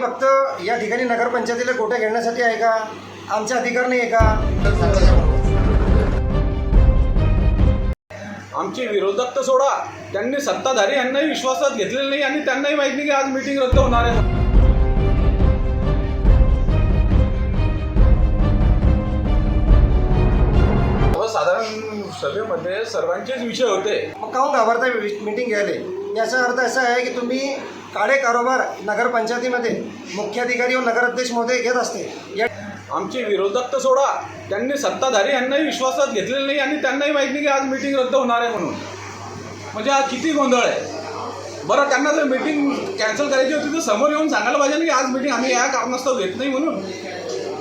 फक्त या ठिकाणी नगरपंचायतीला गोट्या घेण्यासाठी आहे का? आमचे अधिकार नाही आहे का? आमचे विरोधक तर सोडा. त्यांनी सत्ताधारी यांनाही विश्वासात घेतलेलं नाही आणि त्यांनाही माहीत नाही की आज मीटिंग रद्द होणार आहे. साधारण सभेमध्ये सर्वांचेच विषय होते. मग काहून घाबरता मीटिंग घ्यायला? याचा अर्थ असा आहे की तुम्ही काळे कारोबार नगरपंचायतीमध्ये मुख्याधिकारी व नगराध्यक्ष महोदय घेत असते. या आमचे विरोधक तर सोडा. त्यांनी सत्ताधारी यांनाही विश्वासात घेतलेलं नाही आणि त्यांनाही माहीत नाही की आज मीटिंग रद्द होणार आहे म्हणून. म्हणजे हा किती गोंधळ आहे. बरं त्यांना जर मीटिंग कॅन्सल करायची होती तर समोर येऊन सांगायला पाहिजे ना की आज मीटिंग आम्ही या कारणास्तव घेत नाही म्हणून.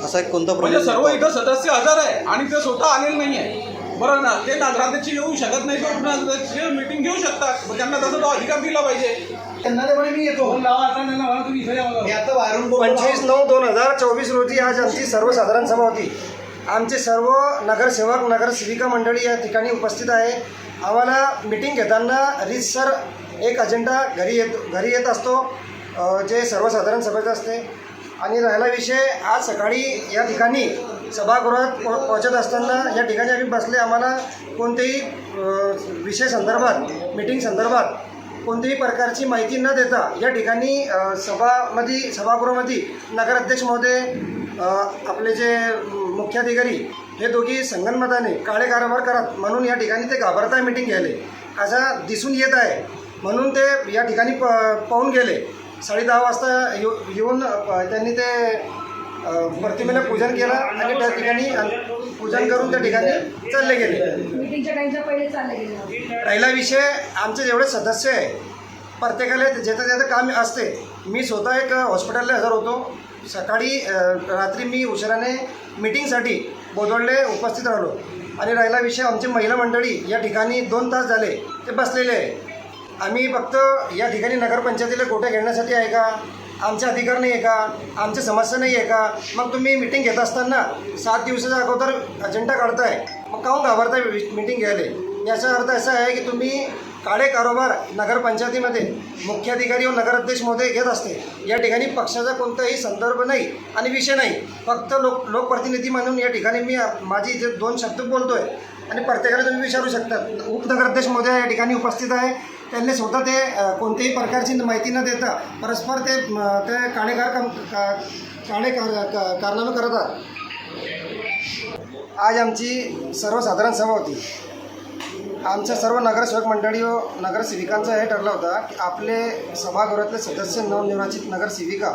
असा एक कोणता म्हणजे सर्व इथं सदस्य हजर आहे आणि ते स्वतः आलेले नाही आहे बरं ना ते नगराध्यक्ष येऊ शकत नाही तर नगराध्यक्ष मीटिंग घेऊ शकतात. मग त्यांना तसा तो अधिकार दिला पाहिजे. त्यांना ते म्हणे मी येतो. पंचवीस नऊ दोन हजार चोवीस रोजी आज आमची सर्वसाधारण सभा होती. आमचे सर्व नगरसेवक नगरसेविका मंडळी या ठिकाणी उपस्थित आहे. आम्हाला मिटिंग घेताना रीतसर एक अजेंडा घरी येत घरी येत असतो. अ, जे सर्वसाधारण सभेचं असते. आणि राहिला विषय आज सकाळी या ठिकाणी सभागृहात पो पोहोचत असताना या ठिकाणी आम्ही बसले. आम्हाला कोणत्याही विषय संदर्भात मीटिंग संदर्भात कोणत्याही प्रकारची माहिती न देता या ठिकाणी सभामध्ये सभागृहामध्ये नगराध्यक्ष महोदय आपले जे मुख्याधिकारी हे दोघी संगनमताने काळे कारभार करत म्हणून या ठिकाणी ते घाबरताय मिटिंग घ्यायले. असा दिसून येत आहे. म्हणून ते या ठिकाणी प पाहून गेले. साडे दहा वाजता येऊ येऊन त्यांनी ते प्रतिमेला पूजन केलं आणि त्या ठिकाणी पूजन करून त्या ठिकाणी चालले गेले. पहिला विषय आमचे जेवढे सदस्य आहे प्रत्येकाला ज्याचं ज्याचं काम असते मी स्वतः एक हॉस्पिटलला हजर होतो. सकाळी रात्री मी उशिराने मीटिंगसाठी बोदवडले उपस्थित राहिलो. आणि राहिला विषय आमची महिला मंडळी या ठिकाणी दोन तास झाले ते बसलेले आहे. आम्ही फक्त या ठिकाणी नगरपंचायतीला गोट्या घेण्यासाठी आहे का? आमचे अधिकार नाही आहे का? आमची समस्या नाही आहे का? मग तुम्ही मिटिंग घेत असताना सात दिवसाच्या अगोदर अजेंडा काढताय. मग काहून घाबरताय मिटिंग घ्यायला? याचा अर्थ असा आहे की तुम्ही काळे कारोबार नगरपंचायतीमध्ये मुख्याधिकारी व नगराध्यक्ष महोदय घेत असते. या ठिकाणी पक्षाचा कोणताही संदर्भ नाही आणि विषय नाही. फक्त लोक लोकप्रतिनिधी म्हणून या ठिकाणी मी माझी जे दोन शब्द बोलतो आहे आणि प्रत्येकाला तुम्ही विचारू शकता. उपनगराध्यक्ष महोदय या ठिकाणी उपस्थित आहे. त्यांनी स्वतः ते कोणत्याही प्रकारची माहिती न देता परस्पर ते ते काणेकार काम का काणे कारनामे करतात आज आमची सर्वसाधारण सभा होती. आमच्या सर्व नगरसेवक मंडळी व नगरसेविकांचं हे ठरलं होतं की आपले सभागृहातले सदस्य नवनिर्वाचित नगरसेविका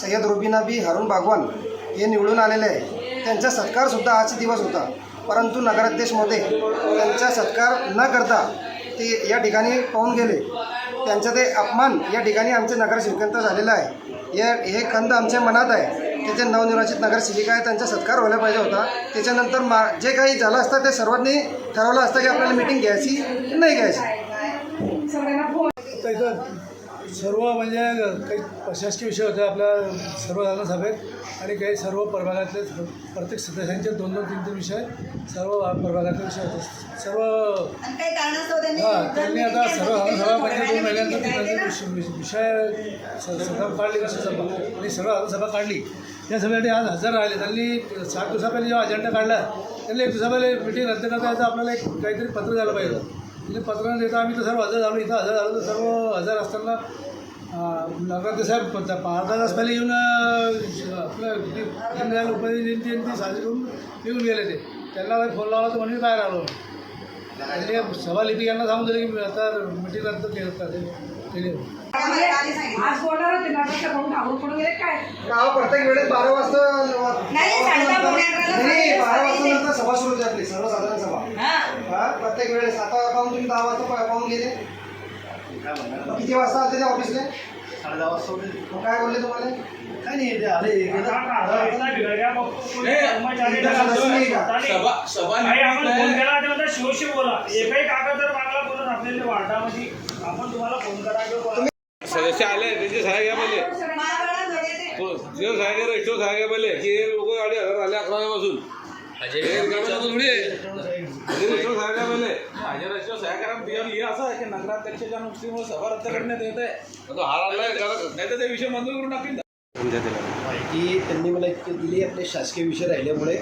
सय्यद रुबिना बी हरुण बागवान हे निवडून आलेले आहे. त्यांचा सत्कारसुद्धा आजचा दिवस होता. परंतु नगराध्यक्ष महोदय त्यांचा सत्कार न करता ते या ठिकाणी पाहून गेले. त्यांचा ते अपमान या ठिकाणी आमच्या नगरसेविकांचा झालेला आहे. हे हे खंत आमच्या मनात आहे. त्याचे नवनिर्वाचित नगरसेविका आहे त्यांचा सत्कार व्हायला पाहिजे होता. त्याच्यानंतर मा जे काही झालं असतं ते सर्वांनी ठरवलं असतं की आपल्याला मिटिंग घ्यायची की नाही घ्यायची. सर्व म्हणजे काही प्रशासकीय विषय होते आपल्या सर्वसाधारण सभेत आणि काही सर्व प्रभागातले प्रत्येक सदस्यांचे दोन दोन तीन तीन विषय सर्व प्रभागातले विषय होते. सर्व हां त्यांनी आता सर्वसाधारण सभा म्हणजे दोन महिन्यानंतर त्यांचे विषय सभा काढली आणि सर्वसाधारण सभा काढली त्या सभेसाठी आज हजर राहिले. त्यांनी सात दिवसा पहिले जेव्हा अजेंडा काढला त्यांनी एक दिवसा पहिले मिटिंग रद्द करता याचं आपल्याला एक काहीतरी पत्र झालं पाहिजे. म्हणजे पत्र न देता आम्ही तर सर्व हजर झालो इथं हजर झालो तर सर्व हजर असताना नगराध्यक्ष साहेब अर्धा तास पहिले येऊन आपलं उपाध्याय जयंती आणि ती साजरी करून येऊन गेले ते. त्यांना काही फोन लावला तर म्हणून मी बाहेर आलो. त्यांनी सभा लिपिकांना सांगून दिलं की मी आता मिटिंग रद्द केलं. आज बोलणार होते पडून गेले काय? गाव प्रत्येक वेळेस बारा वाजता नाही, बारा वाजता. नंतर सभा सुरू आपली सर्वसाधारण सभा. हा प्रत्येक वेळेस. आता पाहून तुम्ही दहा वाजता पाहून गेले किती वाजता आले ते ऑफिसला साडे दहा वाजता मग काय बोलले तुम्हाला? काय नाही ते आले? सभा सभा बोला. एकही कागद जर मागला बोलत आपल्याला वार्डामध्ये. आपण तुम्हाला फोन करा बोला. सदस्य आले त्यांचे सहाय्य पहिले. महाराज होते ते सहाय्य सहाय्य पहिले. की हे लोक आले हजार आले अकरा वाजून थोडी नगराध्यक्षाच्या नुकतीमुळे सभा रद्द करण्यात येत आहे नाही तर ते विषय मंजूर करून टाकतील. माहिती त्यांनी मला इतकी दिली आपले शासकीय विषय राहिल्यामुळे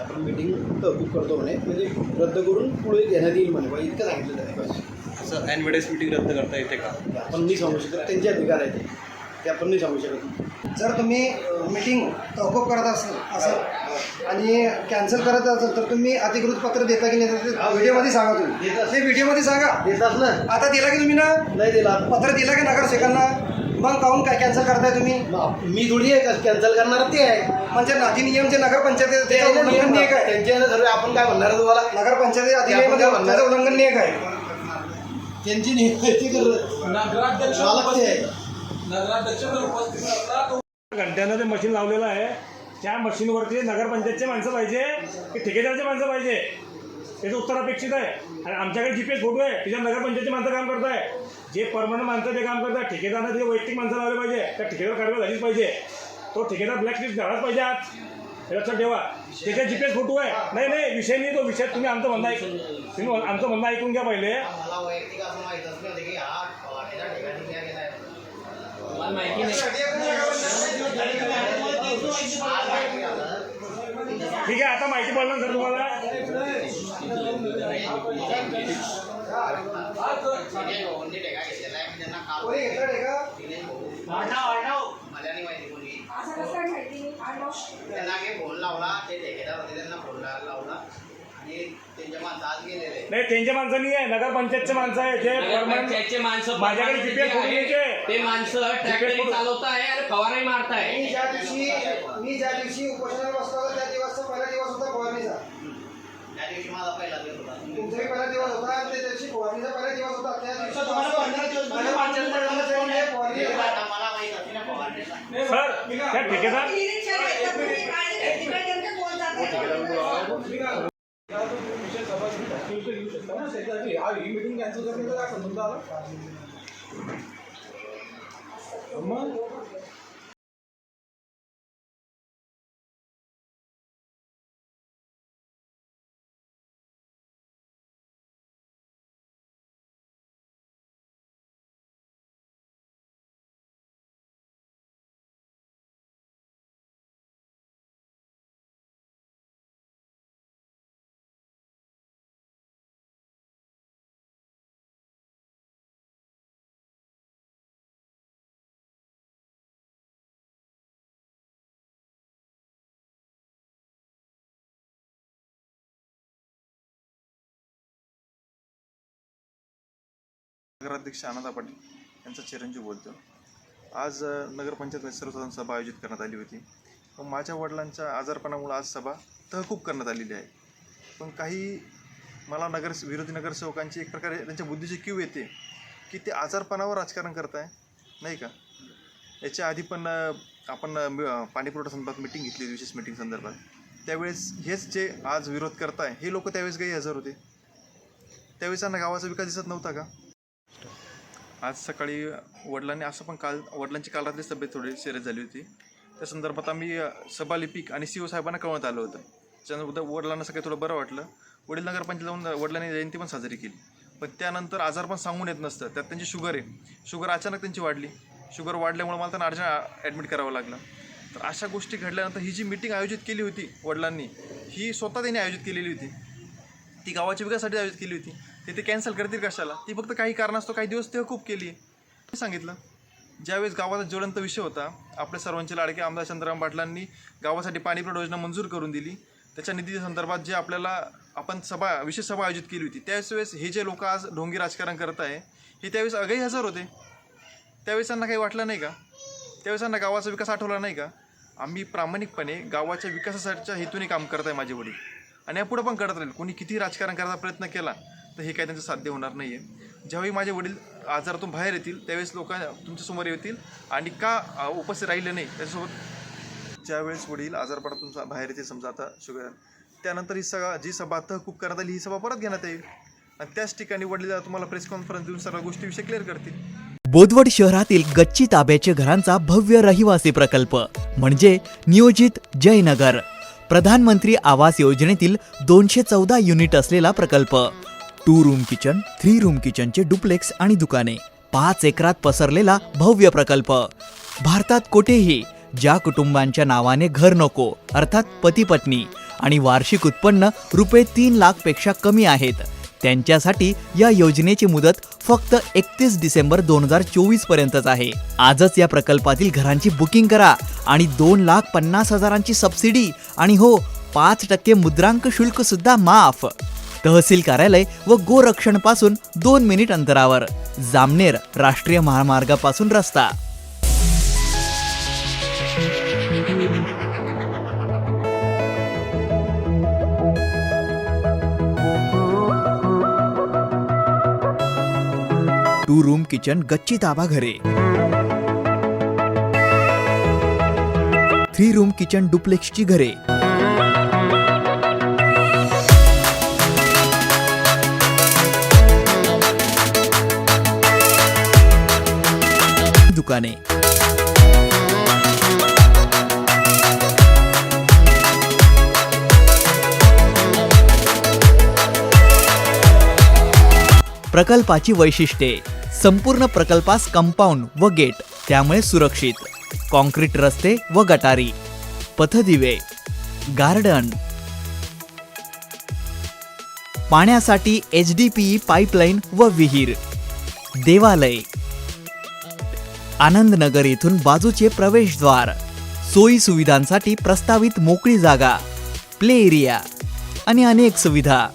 आपण मिटिंग तहकूब करतो म्हणे. म्हणजे रद्द करून पुढे घेण्यात येईल म्हणे. बा इतकं सांगितलं त्यांनी बस. असं ॲनवेडेस मीटिंग रद्द करता येते का? आपण नाही सांगू शकत. त्यांचे अधिकार आहेत. ते. ते आपण नाही सांगू शकत. जर तुम्ही मीटिंग तहकूब करत असाल असाल आणि कॅन्सल करत असाल तर तुम्ही अधिकृत पत्र देता की नाही ते व्हिडिओमध्ये सांगा तुम्ही. ते व्हिडिओमध्ये सांगा. देतात ना? आता दिला की तुम्ही ना? नाही दिला. पत्र दिलं की नगरसेवकांना? मग काहून काय कॅन्सल करताय तुम्ही? मी थोडी आहे कॅन्सल करणार ते आहे. म्हणजे अधिनियम जे नगरपंचायत ते त्याचं उल्लंघन नियम. नाही काय त्यांचे आहे ना सर्व आपण काय म्हणणार तुम्हाला? नगरपंचायत आपण काय अधिनियम म्हणणार? त्याचं उल्लंघन नाही काय त्यांची नियम आहे ते. करत नगराध्यक्ष नगराध्यक्ष जर उपस्थित असला तो घंट्यानं ते मशीन लावलेलं आहे. त्या मशीनवरती नगरपंचायतचे माणसं पाहिजे की ठेकेदारचे माणसं पाहिजे? त्याचं उत्तर अपेक्षित आहे. आणि आमच्याकडे जी पी एस फोटो आहे त्याच्यात नगरपंचायतची माणसं काम करत आहे जे परमनंट माणसं ते काम करतात ठेकेदारानं तिथे वैयक्तिक माणसं लावले पाहिजे. त्या ठेकेदार कारवाई झालीच पाहिजे. तो ठेकेदार ब्लॅक लिस्ट झालाच पाहिजे आज. लक्षात ठेवा. त्याच्या जी पी एस फोटो आहे. नाही नाही विषय नाही तो. विषय तुम्ही आमचं म्हणणं ऐकून तुम्ही आमचं म्हणणं ऐकून घ्या पहिले मला वैयक्तिक असं माहीतच नव्हतं की हा फवारणीच्या ठिकाणी क्या गेला आहे ठीक आहे आता माहिती पडलं ना सर तुम्हाला? कोणी ठेका घेतलेला आहे मी त्यांना फोन लावला ते ठेकेदार होते त्यांना फोन लावला. नाही त्यांच्या माणसं नाही आहे नगरपंचायतचे माणसं आहे जे परमनंट माणसं माझ्याकडे परमनंट GPS फोटो आहे. घ्यायचे. ते माणसं ट्रॅक्टर चालवताय आणि फवाराही मारताय मी ज्या दिवशी मी ज्या दिवशी उपोषणाला बसलो होतो त्या दिवसचा पहिला दिवस होता फवारणीचा त्या दिवशी माझा पहिला दिवस होता तुमचाही पहिला दिवस होता आणि त्या दिवशी फवारणीचा पहिला दिवस होता त्या दिवशी मला सर त्या ठेकेदार निरीक्षण येतात तुम्ही काळजी घेतली पाहिजे आणि ते बोलतात विषय सभासद ढकलून तर घेऊ शकता ना त्याच्यासाठी हा ही मिटिंग कॅन्सल करण्याचा काय संबंध आला? मग? नगराध्यक्ष आनंदा पाटील यांचा चिरंजीव बोलतो. आज नगरपंचायत सर्वसाधारण सभा आयोजित करण्यात आली होती. पण माझ्या वडिलांच्या आजारपणामुळे आज सभा तहकूब करण्यात आलेली आहे. पण काही मला नगर विरोधी नगरसेवकांची एक प्रकारे त्यांच्या बुद्धीची क्यू येते की ते आजारपणावर राजकारण करताय नाही का? याच्या आधी पण आपण पाणीपुरवठा संदर्भात मिटिंग घेतली विशेष मिटिंग संदर्भात. त्यावेळेस हेच जे आज विरोध करताय हे लोक त्यावेळेस काही हजर होते. त्यावेळेस त्यांना गावाचा विकास दिसत नव्हता का? आज सकाळी वडिलांनी असं पण काल वडिलांची काल रात्री तब्येत थोडी सिरियस झाली होती. त्या संदर्भात आम्ही सभालिपिक आणि सी ओ साहेबांना कळवण्यात आलं होतं. त्यानंतर वडिलांना सगळं थोडं बरं वाटलं. वडील नगरपंचायत जाऊन वडिलांनी जयंती पण साजरी केली. पण त्यानंतर आजार पण सांगून येत नसतं. त्यात त्यांची शुगर आहे. शुगर अचानक त्यांची वाढली. शुगर वाढल्यामुळे मला त्यांना अर्जंट ॲडमिट करावं लागलं. तर अशा गोष्टी घडल्यानंतर ही जी मिटिंग आयोजित केली होती वडिलांनी ही स्वतः त्यांनी आयोजित केलेली होती. ती गावाच्या विकासासाठी आयोजित केली होती. ते ते कॅन्सल करतील कशाला? ती फक्त काही कारणास्तव काही दिवस तेव्हा खूप केली. आहे मी सांगितलं ज्यावेळेस गावाचा ज्वलंत विषय होता आपल्या सर्वांचे लाडके आमदार चंद्रराम पाटलांनी गावासाठी पाणीपुरवठा योजना मंजूर करून दिली. त्याच्या निधीच्या संदर्भात जे आपल्याला आपण सभा विशेष सभा आयोजित केली होती त्याच वेळेस हे जे लोक आज ढोंगी राजकारण करत आहे हे त्यावेळेस अगही हजर होते. त्यावेळेस त्यांना काही वाटलं नाही का? त्यावेळेस त्यांना गावाचा विकास आठवला नाही का? आम्ही प्रामाणिकपणे गावाच्या विकासासाठीच्या हेतूने काम करत आहे माझे वडील. आणि यापुढं पण करत राहील. कोणी कितीही राजकारण करायचा प्रयत्न केला तर हे काही त्यांचं साध्य होणार नाही आहे ज्यावेळी माझे वडील आजारातून बाहेर येतील त्यावेळेस लोक तुमच्यासमोर येतील आणि का उपस्थित राहिले नाही त्याच्यासोबत ज्यावेळेस वडील आजारपणातून बाहेर येतील समजा आता शुगर त्यानंतर ही सभा जी सभा तहकूब करण्यात आली ही सभा परत घेण्यात येईल. आणि त्याच ठिकाणी वडील तुम्हाला प्रेस कॉन्फरन्स देऊन सर्व गोष्टीविषयी क्लिअर करतील. बोदवड शहरातील गच्ची ताब्याचे घरांचा भव्य रहिवासी प्रकल्प म्हणजे नियोजित जयनगर. प्रधानमंत्री आवास योजनेतील दोनशे चौदा युनिट असलेला प्रकल्प. Two room kitchen three room किचनचे duplex आणि दुकाने पाच एकरात पसरलेला भव्य प्रकल्प. भारतात कुठेही ज्या कुटुंबांच्या नावाने घर नको अर्थात पती पत्नी आणि वार्षिक उत्पन्न रुपये तीन लाखपेक्षा कमी आहेत त्यांच्यासाठी या योजनेची मुदत फक्त एकतीस डिसेंबर दोन हजार चोवीस पर्यंतच आहे. आजच या प्रकल्पातील घरांची बुकिंग करा आणि दोन लाख पन्नास हजारांची सबसिडी आणि हो पाच टक्के मुद्रांक शुल्क सुद्धा माफ. तहसील कार्यालय व गोरक्षणपासून दोन मिनिट अंतरावर. जामनेर राष्ट्रीय महामार्गापासून रस्ता. टू रूम किचन गच्ची ताबा घरे. थ्री रूम किचन डुप्लेक्सची घरे. दुकाने. प्रकल्पाची वैशिष्ट्ये. संपूर्ण प्रकल्पास कंपाऊंड व गेट त्यामुळे सुरक्षित. कॉन्क्रीट रस्ते व गटारी. पथदिवे. गार्डन. पाण्यासाठी एच डी पी पाईपलाईन व विहीर. देवालय. आनंदनगर येथून बाजूचे प्रवेशद्वार. सोयी सुविधांसाठी प्रस्तावित मोकळी जागा प्ले एरिया आणि अनेक सुविधा.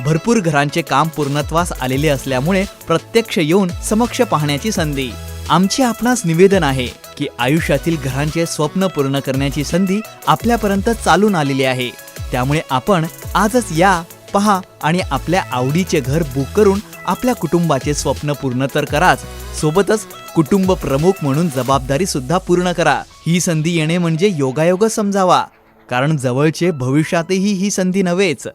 भरपूर घरांचे काम पूर्णत्वास आलेले असल्यामुळे प्रत्यक्ष येऊन समक्ष पाहण्याची संधी. आमचे आपणास निवेदन आहे की आयुष्यातील घरांचे स्वप्न पूर्ण करण्याची संधी आपल्यापर्यंत चालून आलेली आहे. त्यामुळे आपण आजच या पहा आणि आपल्या आवडीचे घर बुक करून आपल्या कुटुंबाचे स्वप्न पूर्ण तर कराच. सोबतच कुटुंब प्रमुख म्हणून जबाबदारी सुद्धा पूर्ण करा. ही संधी येणे म्हणजे योगायोग समजावा. कारण जवळचे भविष्यातही ही संधी नव्हेच.